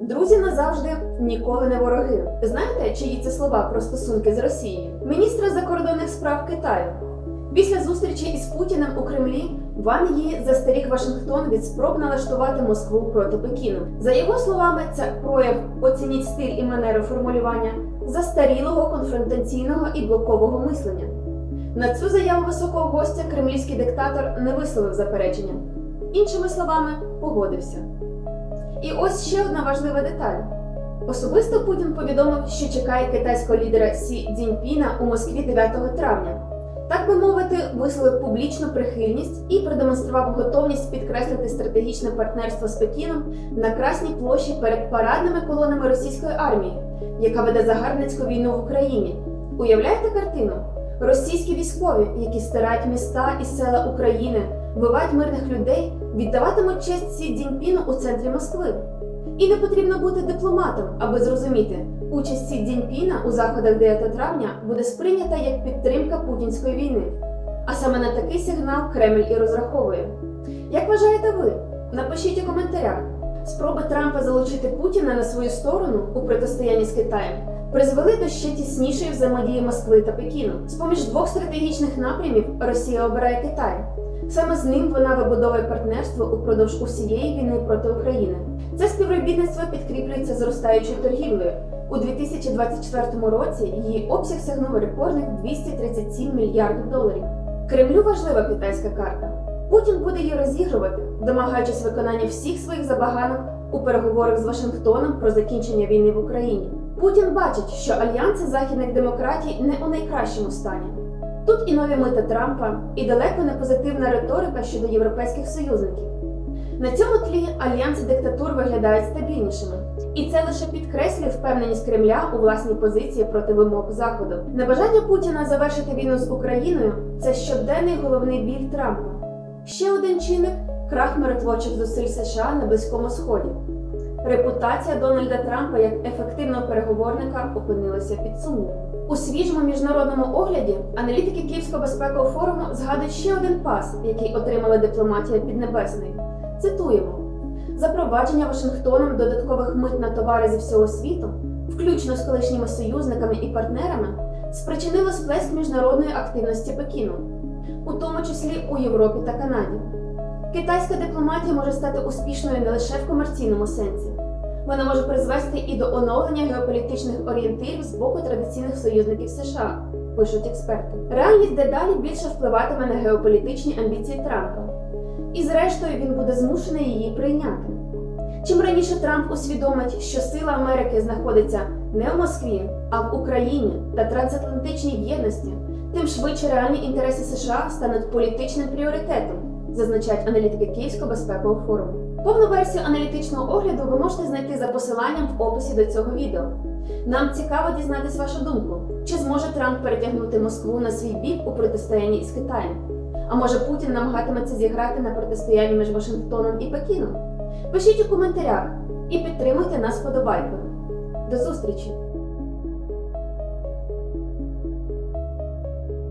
Друзі назавжди ніколи не вороги. Знаєте, чиї це слова про стосунки з Росією? Міністра закордонних справ Китаю. Після зустрічі із Путіним у Кремлі Ван Ї застеріг Вашингтон від спроб налаштувати Москву проти Пекіну. За його словами, це прояв оцініть стиль і манеру формулювання застарілого конфронтаційного і блокового мислення. На цю заяву високого гостя кремлівський диктатор не висловив заперечення. Іншими словами, погодився. І ось ще одна важлива деталь. Особисто Путін повідомив, що чекає китайського лідера Сі Цзіньпіна у Москві 9 травня. Так би мовити, висловив публічну прихильність і продемонстрував готовність підкреслити стратегічне партнерство з Пекіном на Красній площі перед парадними колонами російської армії, яка веде загарбницьку війну в Україні. Уявляєте картину? Російські військові, які стирають міста і села України, вбивають мирних людей, віддаватимуть честь Сі Цзіньпіну у центрі Москви. І не потрібно бути дипломатом, аби зрозуміти, участь Сі Цзіньпіна у заходах 9 травня буде сприйнята як підтримка путінської війни. А саме на такий сигнал Кремль і розраховує. Як вважаєте ви? Напишіть у коментарях. Спроби Трампа залучити Путіна на свою сторону у протистоянні з Китаєм призвели до ще тіснішої взаємодії Москви та Пекіну. З поміж двох стратегічних напрямів Росія обирає Китай. Саме з ним вона вибудовує партнерство упродовж усієї війни проти України. Це співробітництво підкріплюється зростаючою торгівлею. У 2024 році її обсяг сягнув рекордних 237 мільярдів доларів. Кремлю важлива китайська карта. Путін буде її розігрувати, домагаючись виконання всіх своїх забаганок у переговорах з Вашингтоном про закінчення війни в Україні. Путін бачить, що альянси західних демократій не у найкращому стані. Тут і нові мита Трампа, і далеко не позитивна риторика щодо європейських союзників. На цьому тлі альянси диктатур виглядають стабільнішими, і це лише підкреслює впевненість Кремля у власній позиції проти вимог Заходу. Небажання Путіна завершити війну з Україною це щоденний головний біль Трампа. Ще один чинник крах миротворчих зусиль США на Близькому Сході. Репутація Дональда Трампа як ефективного переговорника опинилася під сумнівом. У свіжому міжнародному огляді аналітики Київського безпекового форуму згадують ще один пас, який отримала дипломатія Піднебесної. Цитуємо: запровадження Вашингтоном додаткових мит на товари зі всього світу, включно з колишніми союзниками і партнерами, спричинило сплеск міжнародної активності Пекіну, у тому числі у Європі та Канаді. Китайська дипломатія може стати успішною не лише в комерційному сенсі. Вона може призвести і до оновлення геополітичних орієнтирів з боку традиційних союзників США, пишуть експерти. Реальність дедалі більше впливатиме на геополітичні амбіції Трампа, і зрештою він буде змушений її прийняти. Чим раніше Трамп усвідомить, що сила Америки знаходиться не в Москві, а в Україні та трансатлантичній єдності, тим швидше реальні інтереси США стануть політичним пріоритетом, зазначають аналітики Київського безпекового форуму. Повну версію аналітичного огляду ви можете знайти за посиланням в описі до цього відео. Нам цікаво дізнатись вашу думку, чи зможе Трамп перетягнути Москву на свій бік у протистоянні із Китаєм? А може Путін намагатиметься зіграти на протистоянні між Вашингтоном і Пекіном? Пишіть у коментарях і підтримуйте нас вподобайкою. До зустрічі!